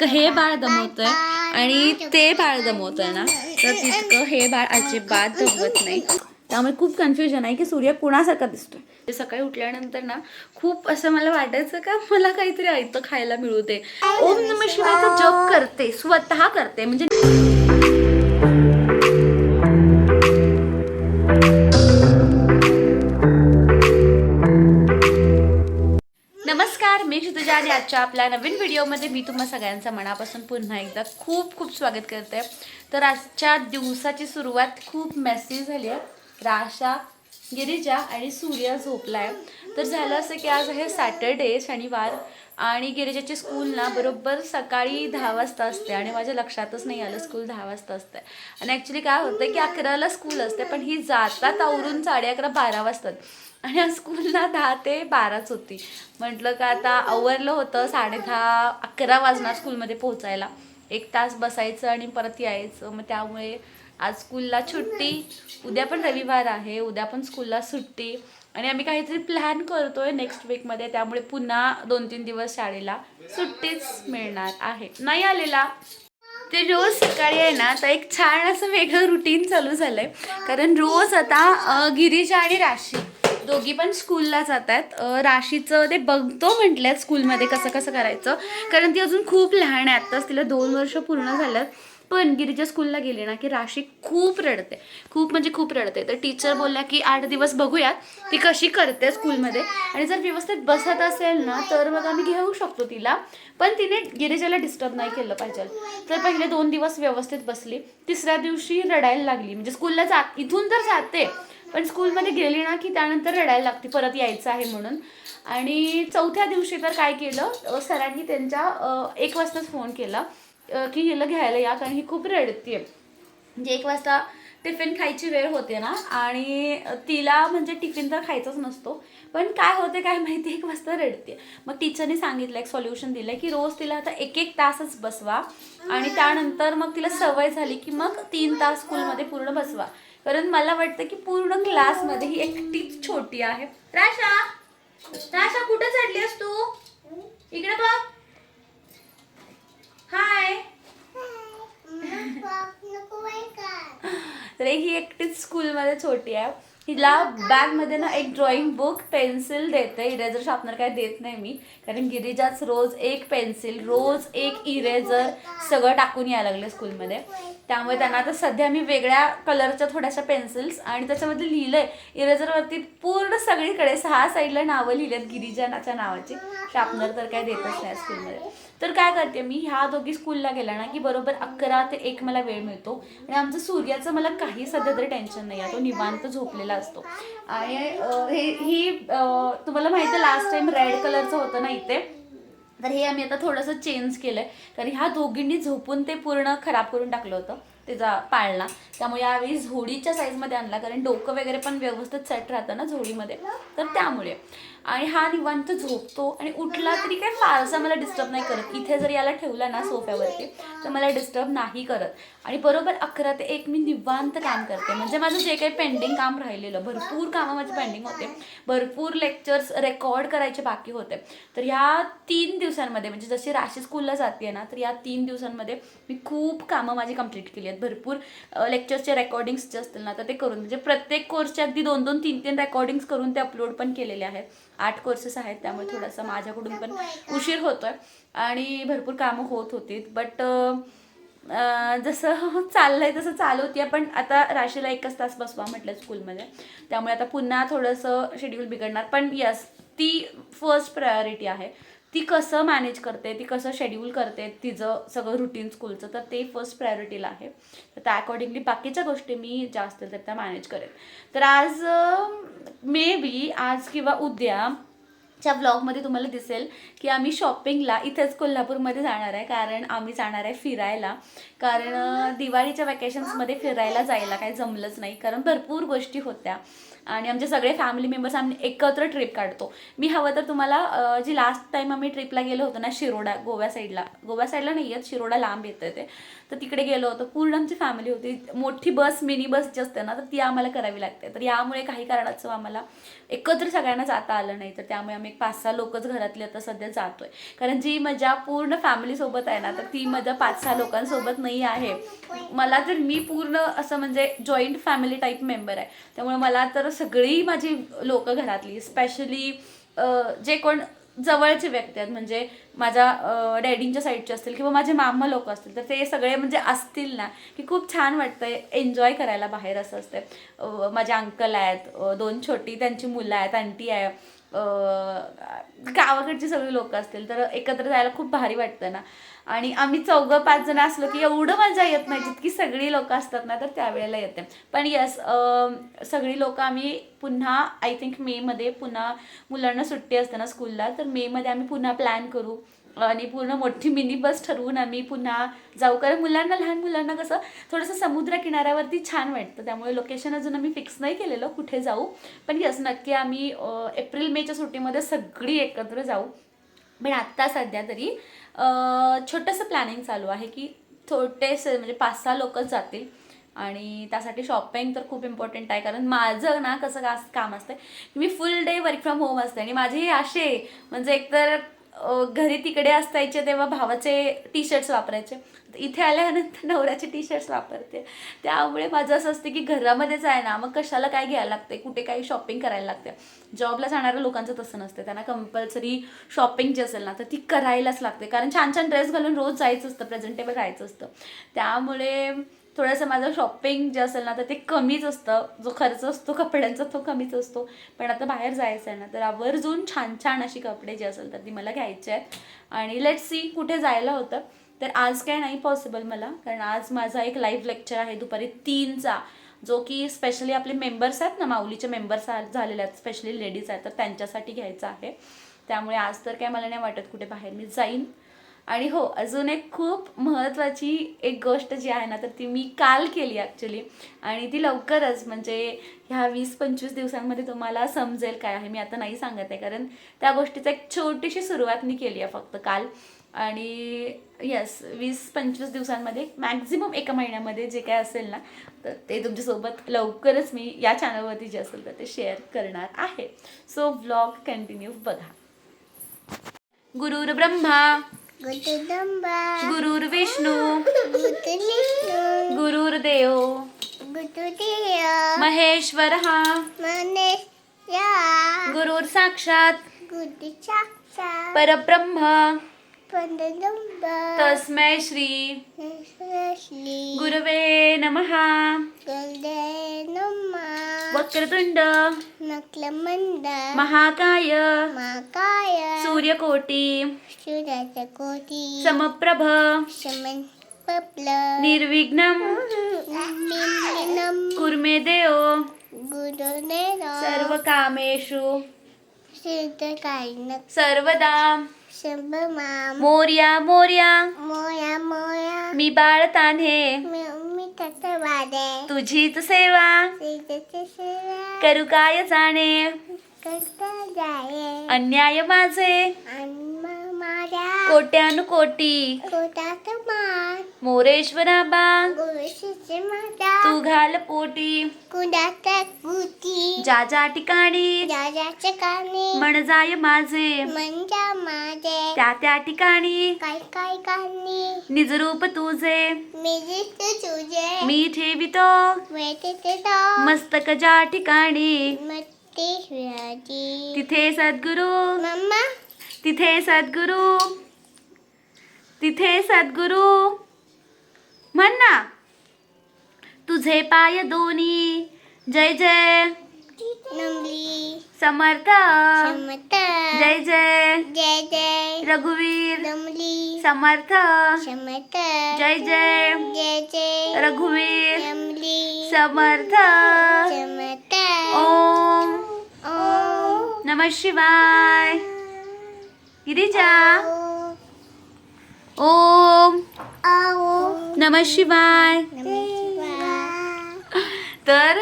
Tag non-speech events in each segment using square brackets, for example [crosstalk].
जितकं हे बाळ दमवतंय आणि ते बाळ दमवतंय ना तर तितकं हे बाळ अजिबात दमवत नाही. त्यामुळे खूप कन्फ्युजन आहे की सूर्य कुणासारखा दिसतोय. ते सकाळी उठल्यानंतर ना खूप असं मला वाटायचं का मला काहीतरी आयतं खायला मिळू दे. ओम नम शिवायचं जप करते स्वतः करते. म्हणजे मी तुझ्या आणि आजच्या आपल्या नवीन व्हिडिओमध्ये मी तुम्हा सगळ्यांचं मनापासून पुन्हा एकदा खूप खूप स्वागत करते. तर आजच्या दिवसाची सुरुवात खूप मेसी झाली आहे. राशा गिरिजा आणि सूर्य आहे तर झालं असं की आज आहे सॅटर्डे शनिवार आणि गिरिजाची स्कूल ना बरोबर सकाळी दहा वाजता असते आणि माझ्या लक्षातच नाही आलं स्कूल दहा वाजता असते. आणि ॲक्च्युली काय होतं की अकराला स्कूल असते पण ही जातात आवरून साडे अकरा बारा वाजतात. आणि आज स्कूलला दहा ते बाराच होती. म्हटलं का आता आवरलं होतं साडे दहा अकरा वाजणार स्कूलमध्ये पोहोचायला. एक तास बसायचं आणि परत यायचं. मग त्यामुळे आज स्कूलला सुट्टी. उद्या पण रविवार आहे. उद्या पण स्कूलला सुट्टी. आणि आम्ही काहीतरी प्लॅन करतोय नेक्स्ट वीकमध्ये. त्यामुळे पुन्हा दोन तीन दिवस शाळेला सुट्टीच मिळणार आहे. नाही आलेला. ते रोज सकाळी आहे ना आता एक छान असं वेगळं रुटीन चालू झालंय. कारण रोज आता गिरीजा आणि राशी दोघी पण स्कूलला जात आहेत राशीचं ते बघतो म्हटल्यात स्कूलमध्ये कसं कसं करायचं. कारण ती अजून खूप लहान आहे. आत्ताच तिला दोन वर्ष पूर्ण झालं पण गिरिजा स्कूलला गेली ना की राशी खूप रडते. खूप म्हणजे खूप रडते. तर टीचर बोलल्या की आठ दिवस बघूयात ती कशी करते स्कूलमध्ये. आणि जर व्यवस्थित बसत असेल ना तर मग आम्ही घेऊ शकतो तिला. पण तिने गिरिजाला डिस्टर्ब नाही केलं पाहिजे. तर पहिले दोन दिवस व्यवस्थित बसली. तिसऱ्या दिवशी रडायला लागली. म्हणजे स्कूलला जात इथून तर जाते. पण स्कूलमध्ये गेली ना की त्यानंतर रडायला लागते. परत यायचं आहे म्हणून. आणि चौथ्या दिवशी तर काय केलं सरांनी त्यांच्या एक वाजताच फोन केला. की हिला घ्यायला या कारण ही खूप रडते म्हणजे एक वाजता टिफिन खायची वेळ होते ना आणि तिला म्हणजे टिफिन तर खायचाच नसतो पण काय होते काय माहिती एक वाजता रडते मग टीचरने सांगितलं एक सॉल्युशन दिलं की रोज तिला आता एक एक तासच बसवा आणि त्यानंतर मग तिला सवय झाली की मग तीन तास स्कूलमध्ये पूर्ण बसवा. कारण मला वाटतं की पूर्ण क्लासमध्ये ही एकटीच छोटी आहे. राशा राशा कुठं चढलीस तू इकडे बघ हाय तर ही एकटीच स्कूलमध्ये छोटी आहे. हिला बॅगमध्ये ना एक ड्रॉइंग बुक पेन्सिल देते. इरेझर शार्पनर काय देत नाही मी. कारण गिरिजाच रोज एक पेन्सिल रोज एक इरेझर सगळं टाकून यायला लागलं स्कूलमध्ये त्यामुळे त्यांना आता सध्या मी वेगळ्या कलरच्या थोड्याशा पेन्सिल्स आणि त्याच्यामध्ये लिहिलंय. इरेझरवरती पूर्ण सगळीकडे सहा साईडला नावं लिहिलेत गिरिजाच्या नावाची. शार्पनर तर काय देतच नाही स्कूलमध्ये तर काय करते मी ह्या दोघी स्कूलला गेला ना की बरोबर अकरा ते एक मला वेळ मिळतो. आणि आमचं सूर्याचं मला काही सध्या तरी टेन्शन नाही आहे तो निवांत झोपलेला असतो. आणि हे ही तुम्हाला माहिती आहे लास्ट टाइम रेड कलरचं होतं ना इथे. तर हे आम्ही आता थोडंसं चेंज केलंय. कारण ह्या दोघींनी झोपून ते पूर्ण खराब करून टाकलं होतं त्याचा पाळणा. त्यामुळे यावेळी झोडीच्या साईजमध्ये आणला कारण डोकं वगैरे पण व्यवस्थित सेट राहतं ना झोडीमध्ये. तर त्यामुळे. आणि हा निवांत झोपतो आणि उठला तरी काय फारसा मला डिस्टर्ब नाही करत. इथे जर याला ठेवला ना सोफ्यावरती तर मला डिस्टर्ब नाही करत. आणि बरोबर अकरा ते एक मी निवांत काम करते. म्हणजे माझं जे काही पेंडिंग काम राहिलेलं भरपूर कामं माझे पेंडिंग होते. भरपूर लेक्चर्स रेकॉर्ड करायचे बाकी होते. तर ह्या तीन दिवसांमध्ये म्हणजे जशी राशी स्कूलला जाते ना तर या तीन दिवसांमध्ये मी खूप कामं माझी कंप्लीट केली आहेत. भरपूर लेक्चर्सचे रेकॉर्डिंग्स जे असतील ना तर ते करून म्हणजे प्रत्येक कोर्सचे अगदी दोन दोन तीन तीन रेकॉर्डिंग्स करून ते अपलोड पण केलेले आहेत. आठ कोर्सेस आहेत त्यामुळे थोडंसं माझ्याकडून पण उशीर होतोय. आणि भरपूर कामं होत होती बट जसं [laughs] चाललंय तसं चालवते पण आता राशीला एकच तास बसवा म्हटलं स्कूलमध्ये. त्यामुळे आता पुन्हा थोडंसं शेड्यूल बिघडणार पण यस ती फर्स्ट प्रायोरिटी आहे. ती कसं मॅनेज करते ती कसं शेड्यूल करते तिचं सगळं रुटीन स्कूलचं तर ते फर्स्ट प्रायोरिटीला आहे. तर त्या अकॉर्डिंगली बाकीच्या गोष्टी मी जास्त तर त्या मॅनेज करेन. तर आज मे बी आज किंवा उद्या च्या ब्लॉगमध्ये तुम्हाला दिसेल की आम्ही शॉपिंगला इथेच कोल्हापूरमध्ये जाणार आहे कारण आम्ही जाणार आहे फिरायला. कारण दिवाळीच्या वॅकेशन्समध्ये फिरायला जायला काही जमलंच नाही कारण भरपूर गोष्टी होत्या. आणि आमचे सगळे फॅमिली मेंबर्स आम्ही एकत्र ट्रिप काढतो. मी हवं तर तुम्हाला जी लास्ट टाइम आम्ही ट्रिपला गेलो होतो ना शिरोडा गोव्या साईडला गोव्या साईडला नाही आहेत शिरोडा लांब येतं ते. तर तिकडे गेलो होतो. पूर्ण आमची फॅमिली होती. मोठी बस मिनी बस जी असते ना तर ती आम्हाला करावी लागते. तर यामुळे काही कारणाचं आम्हाला एकत्र सगळ्यांना जाता आलं नाही. तर त्यामुळे आम्ही एक पाच सहा लोकच घरातले आता सध्या जातोय. कारण जी मजा पूर्ण फॅमिलीसोबत आहे ना तर ती मजा पाच सहा लोकांसोबत नाही आहे. मला तर मी पूर्ण असं म्हणजे जॉईंट फॅमिली टाईप मेंबर आहे. त्यामुळे मला तर सगळी माझी लोकं घरातली स्पेशली जे कोण जवळचे व्यक्ती आहेत. म्हणजे माझ्या डॅडींच्या साईडचे असतील किंवा माझे मामा लोक असतील तर ते सगळे म्हणजे असतील ना की खूप छान वाटतंय एन्जॉय करायला बाहेर असं असते माझे अंकल आहेत दोन छोटी त्यांची मुलं आहेत आंटी आहे. गावाकडची सगळी लोक असतील तर एकत्र जायला खूप भारी वाटतं ना. आणि आम्ही चौघं पाच जण असलो की एवढं मजा येत नाही जितकी सगळी लोक असतात ना तर त्यावेळेला येते. पण यस सगळी लोक आम्ही पुन्हा आय थिंक मेमध्ये पुन्हा मुलांना सुट्टी असते ना स्कूलला तर मेमध्ये आम्ही पुन्हा प्लॅन करू. आणि पूर्ण मोठी मिनी बस ठरवून आम्ही पुन्हा जाऊ. कारण मुलांना लहान मुलांना कसं थोडंसं समुद्र किनाऱ्यावरती छान वाटतं. त्यामुळे लोकेशन अजून आम्ही फिक्स नाही केलेलं कुठे जाऊ. पण यस नक्की आम्ही एप्रिल मेच्या सुट्टीमध्ये सगळी एकत्र जाऊ. पण आत्ता सध्या तरी छोटंसं प्लॅनिंग चालू आहे की छोटेसे म्हणजे पाच सहा लोकच जातील. आणि त्यासाठी शॉपिंग तर खूप इम्पॉर्टंट आहे. कारण माझं ना कसं का काम असतं मी full day work from home असते. आणि माझे हे असे म्हणजे एकतर घरी तिकडे असायचे तेव्हा भावाचे टी शर्ट्स वापरायचे. इथे आल्यानंतर नवऱ्याचे टी शर्ट्स वापरते. त्यामुळे माझं असं असते की घरामध्येच आहे ना मग कशाला काय घ्यायला लागते कुठे काही शॉपिंग करायला लागते जॉबला जाणाऱ्या लोकांचं तसं नसतं त्यांना कंपल्सरी शॉपिंग जी असेल ना तर ती करायलाच लागते. कारण छान छान ड्रेस घालून रोज जायचं असतं प्रेझेंटेबल राहायचं असतं. त्यामुळे थोडंसं माझं शॉपिंग जे असेल ना तर ते कमीच असतं. जो खर्च असतो कपड्यांचा तो कमीच असतो. पण आता बाहेर जायचं आहे ना तर आवर्जून छान छान अशी कपडे जे असेल तर ती मला घ्यायची आहेत. आणि लेट सी कुठे जायला होतं. तर आज काय नाही पॉसिबल मला कारण आज माझा एक लाईव्ह लेक्चर आहे दुपारी तीनचा जो की स्पेशली आपले मेंबर्स आहेत ना माऊलीचे मेंबर्स झालेले आहेत स्पेशली लेडीज आहेत तर त्यांच्यासाठी घ्यायचं आहे. त्यामुळे आज तर काय मला नाही वाटत कुठे बाहेर मी जाईन. आणि हो अजून एक खूप महत्त्वाची एक गोष्ट जी आहे ना तर ती मी काल केली ॲक्च्युली आणि ती लवकरच म्हणजे ह्या वीस पंचवीस दिवसांमध्ये तुम्हाला समजेल काय आहे. मी आता नाही सांगत आहे कारण त्या गोष्टीचं एक छोटीशी सुरुवात मी केली आहे फक्त काल. आणि यस वीस पंचवीस दिवसांमध्ये मॅक्झिमम एका महिन्यामध्ये जे काय असेल ना तर ते तुमच्यासोबत लवकरच मी या चॅनलवरती जे असेल तर ते शेअर करणार आहे. सो व्लॉग कंटिन्यू बघा. गुरुर्ब्रह्मा! गुरुर विष्णू. गुरुर्देव. महेश्वर हा. गुरुर साक्षात. परब्रह्म. तस्मै श्री श्री गुरुवे नमा। वक्रतुंड नकलमंद महाकाय। माकाय सूर्यकोटी। सूर्याचा कोटी समप्रभ। पपल निर्विघ्नम कुर्मे देव। गुरुदेव सर्व कामेषु सिद्ध सर्वदा शंभमाम मोर्या मोर्या. मोया मोया. मी बाळताने मी मी तसं वादे. तुझीच सेवा. करू काय जाणे? करता जाये. अन्याय माझे. माझ्या कोट्यानुकोटी मोरेश्वरा बा गुरुशीचे माझा तू घाल पोटी. ज्या ज्या ठिकाणी. मन जाय माझे. त्या त्या ठिकाणी. काय काय कानी निजरूप तुझे. मी जिथे तुझे. मी ठेवितो. मस्तक ज्या ठिकाणी. तिथे सद्गुरू. मम्मा. तिथे सद्गुरू. तिथे सद्गुरू. म्हण ना. तुझे पाय दोन्ही. जय जय. समर्थ. जय जय. जय जय. रघुवीर. नमली समर्थ. समत जय जय. जय जय. रघुवीर. नमली समर्थ. समत ओम. ओम. नम शिवाय. गिरिजा. ओम. आओ. नम शिवाय. नमः शिवाय. तर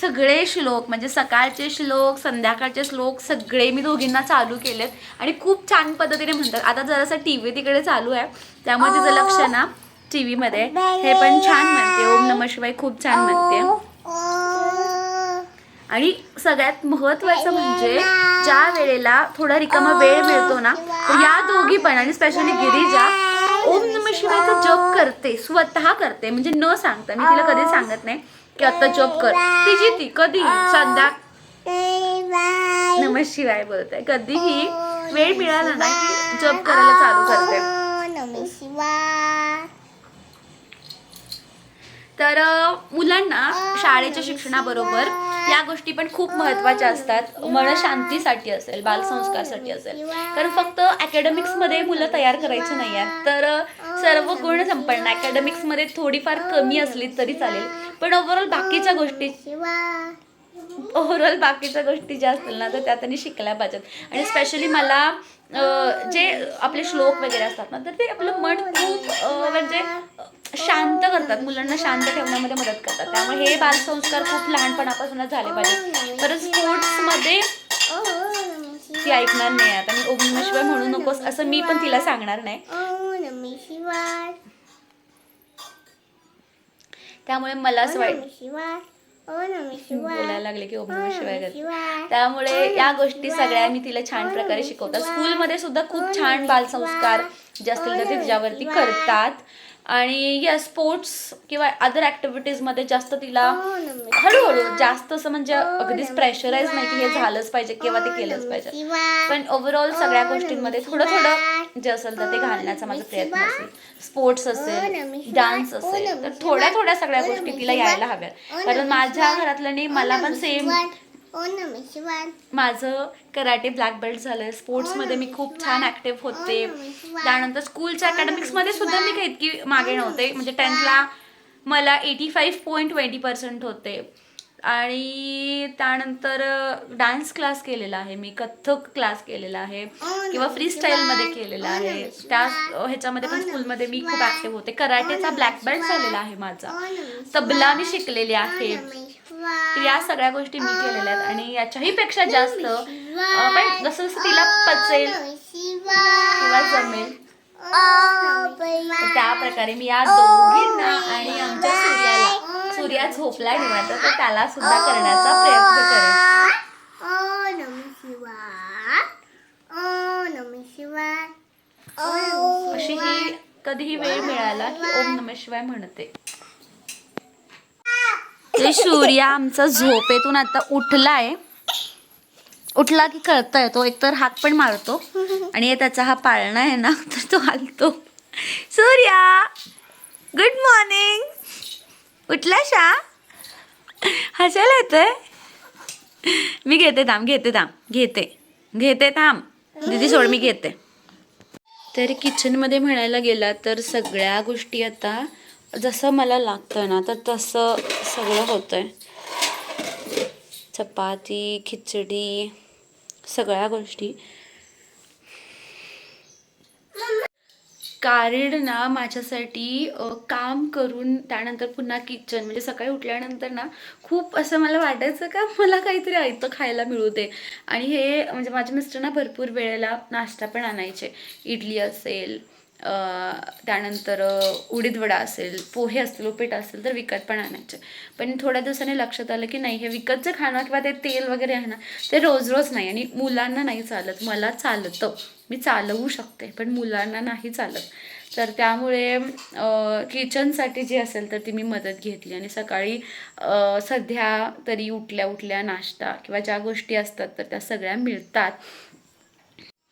सगळे श्लोक म्हणजे सकाळचे श्लोक संध्याकाळचे श्लोक सगळे मी दोघींना चालू केलेत आणि खूप छान पद्धतीने म्हणतात. आता जरासा टी व्ही तिकडे चालू आहे. त्यामुळे तिचं लक्ष ना टी व्हीमध्ये हे पण छान म्हणते. ओम नम शिवाय खूप छान म्हणते. आणि सगळ्यात महत्वाचं म्हणजे ज्या वेळेला थोडा रिकामा वेळ मिळतो ना तर या दोघी पण आणि स्पेशली गिरिजा ओम नम शिवायचा जप करते स्वतः करते म्हणजे न सांगता मी तिला कधीच सांगत नाही की आता जप कर. तिची ती कधी? सध्या नम शिवाय बोलते. कधीही वेळ मिळाला ना की जप करायला चालू करते. तर मुलांना शाळेच्या शिक्षणाबरोबर या गोष्टी पण खूप महत्त्वाच्या असतात. मन शांतीसाठी असेल बालसंस्कारसाठी असेल. कारण फक्त अकॅडमिक्समध्ये मुलं तयार करायची नाही आहेत. तर सर्व गुण संपन्न. अकॅडमिक्समध्ये थोडीफार कमी असली तरी चालेल. पण ओव्हरऑल बाकीच्या गोष्टी ओव्हरऑल बाकीच्या गोष्टी ज्या असतील ना तर त्या त्यांनी शिकल्या पाहिजेत. आणि स्पेशली मला जे आपले श्लोक वगैरे असतात ना तर ते आपलं मन खूप म्हणजे शांत करतात. मुलांना शांत ठेवण्यामध्ये मदत करतात. त्यामुळे हे बालसंस्कार खूप लहानपणापासूनच झाले पाहिजे परत स्पोर्ट्समध्ये ती ऐकणार नाही आता मी ओम शिवाय म्हणू नकोस असं मी पण तिला सांगणार नाही. शिवाय त्यामुळे मला असं वाईट [laughs] शिवाय. बोलायला लागले की ओम नमः शिवाय त्यामुळे या गोष्टी सगळ्या मी तिला छान प्रकारे शिकवतात स्कूलमध्ये सुद्धा खूप छान बालसंस्कार जे असतील तर ते तिच्यावरती करतात. आणि या स्पोर्ट्स किंवा अदर ॲक्टिव्हिटीजमध्ये जास्त तिला हळूहळू जास्त असं म्हणजे अगदीच प्रेशराईज नाही की हे झालंच पाहिजे किंवा ते केलंच पाहिजे. पण ओव्हरऑल सगळ्या गोष्टींमध्ये थोडं थोडं जे असेल तर ते घालण्याचा माझा प्रयत्न असेल. स्पोर्ट्स असेल डान्स असेल तर थोड्या थोड्या सगळ्या गोष्टी तिला यायला हव्यात. कारण माझ्या घरातल्यानी मला पण सेम माझं कराटे ब्लॅक बेल्ट झालंय स्पोर्ट्समध्ये मी खूप छान ॲक्टिव्ह होते त्यानंतर स्कूलच्या अकॅडमिक्समध्ये सुद्धा मी काही इतकी मागे नव्हते म्हणजे टेन्थला मला eighty five point twenty percent होते आणि त्यानंतर डान्स क्लास केलेला आहे मी कथ्थक क्लास केलेला आहे किंवा फ्री स्टाईलमध्ये केलेला आहे त्या ह्याच्यामध्ये पण स्कूलमध्ये मी खूप ॲक्टिव्ह होते कराटेचा ब्लॅक बेल्ट झालेला आहे माझा तबला मी शिकलेली आहे तर या सगळ्या गोष्टी मी केलेल्या आहेत. आणि याच्याही पेक्षा जास्त पण जसं जसं तिला पचेल किंवा जमेल त्या प्रकारे मी या दोघींना आणि आमच्या सूर्याला सूर्या झोपला निवांत तर त्याला सुद्धा करण्याचा प्रयत्न करेन. अशी ही कधीही वेळ मिळाला की ओम नम शिवाय म्हणते. ते सूर्या आमचा झोपेतून आता उठलाय उठला की कळतंय तो. एकतर हात पण मारतो आणि त्याचा हा पाळणा आहे ना [laughs] तर तो हालतो. सूर्या गुड मॉर्निंग उठला शा? हसायला येतोय? मी घेते थांब घेते थांब घेते. घेते थांब. दीदी सोड मी घेते. तर किचनमध्ये म्हणायला गेला तर सगळ्या गोष्टी आता जसं मला लागतं ना तर तसं सगळं होतं आहे चपाती खिचडी सगळ्या गोष्टी. कारण ना माझ्यासाठी काम करून त्यानंतर पुन्हा किचन म्हणजे सकाळी उठल्यानंतर ना खूप असं मला वाटायचं का मला काहीतरी आयतं खायला मिळू दे. आणि हे म्हणजे माझे मिस्टर ना भरपूर वेळेला नाश्ता पण आणायचे. इडली असेल त्यानंतर उडीदवडा असेल पोहे असतील उपीठ असेल तर विकत पण आणायचे. पण थोड्या दिवसांनी लक्षात आलं की नाही हे विकतचं खाणं किंवा ते तेल वगैरे आहे ना ते रोज रोज नाही आणि मुलांना नाही चालत. मला चालतं. मी चालवू शकते पण मुलांना नाही चालत. तर त्यामुळे किचनसाठी जी असेल तर ती मी मदत घेतली आणि सकाळी सध्या तरी उठल्या उठल्या नाश्ता किंवा ज्या गोष्टी असतात तर त्या सगळ्या मिळतात.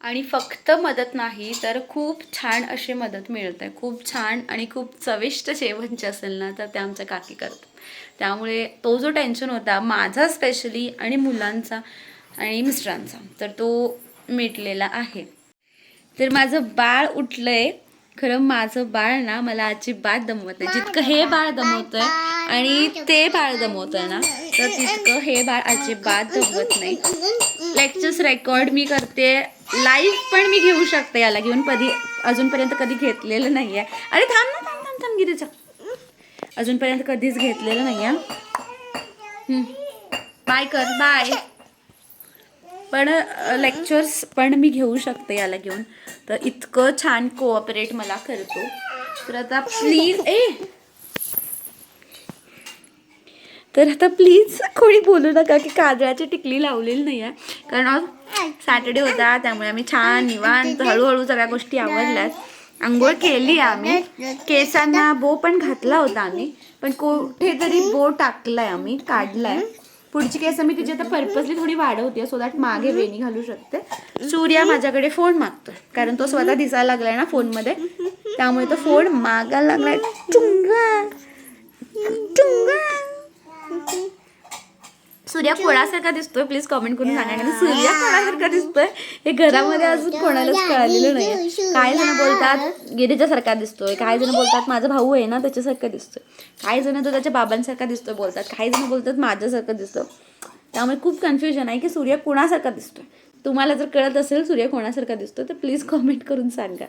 आणि फक्त मदत नाही तर खूप छान अशी मदत मिळत. आहे खूप छान आणि खूप चविष्ट जेवणचे असेल ना तर ते आमच्या काकी करतात. त्यामुळे तो जो टेन्शन होता माझा स्पेशली आणि मुलांचा आणि मिस्टरांचा तर तो मिटलेला आहे. तर माझं बाळ उठलंय. खरं माझं बाळ ना मला अजिबात दमवत नाही. जितकं हे बाळ दमवतंय आणि ते बाळ दमवतंय ना तर तितकं हे बाळ अजिबात दमवत नाही. लेक्चर्स रेकॉर्ड मी करते. लाईव्ह पण मी घेऊ शकते याला. घेऊन कधी अजूनपर्यंत कधी घेतलेलं नाही आहे अरे थांब ना थांब थांब थांब गिरीचा अजूनपर्यंत कधीच घेतलेलं नाही आहे बाय कर बाय पण लेक्चर्स पण मी घेऊ शकते याला घेऊन. तर इतकं छान कोऑपरेट मला करतो. तर आता प्लीज ए तर आता प्लीज कोणी बोलू नका की काजळाची टिकली लावलेली नाही आहे कारण आज सॅटर्डे होता त्यामुळे आम्ही छान निवांत हळूहळू सगळ्या गोष्टी आवडल्यात. आंघोळ केली आम्ही. केसांना बो पण घातला होता आम्ही. पण कुठेतरी बो टाकलाय आम्ही काढलाय. पुढची केस मी तिची आता पर्पजली थोडी वाढवते सो दॅट मागे वेणी घालू शकते. सूर्या माझ्याकडे फोन मागतोय कारण तो स्वतः दिसायला लागलाय ना फोनमध्ये त्यामुळे तो फोन मागायला लागलाय. चुंगा. चुंगा. सूर्या कोणासारखा दिसतोय? प्लीज कमेंट करून सांगा. कारण सूर्या कोणासारखा दिसतोय? हे घरामध्ये अजून कोणालाच कळलेलं नाही काही जण बोलतात गिरीजासारखा दिसतोय. काही जण बोलतात माझा भाऊ आहे ना त्याच्यासारखा दिसतोय. काही जण तो त्याच्या बाबांसारखा दिसतोय बोलतात. काही जण बोलतात माझ्यासारखं दिसतं त्यामुळे खूप कन्फ्युजन आहे की सूर्य कोणासारखा दिसतोय. तुम्हाला जर कळत असेल सूर्य कोणासारखा दिसतोय तर प्लीज कमेंट करून सांगा.